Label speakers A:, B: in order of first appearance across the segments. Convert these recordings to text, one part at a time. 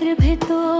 A: বুকের ভেতর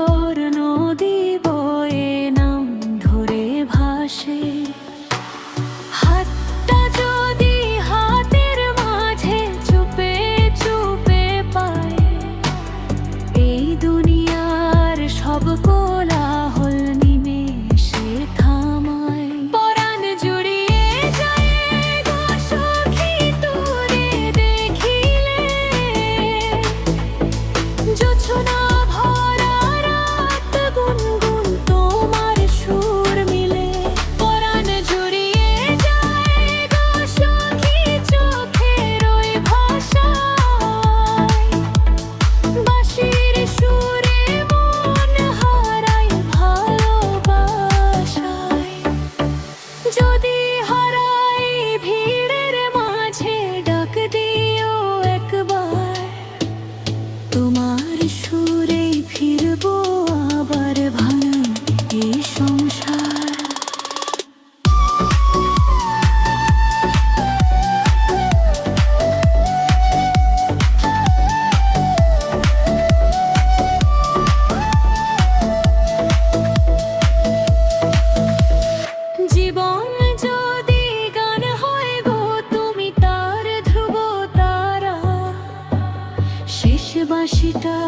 A: বাঁশিটা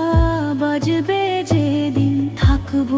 A: বাজবে যেদিন থাকব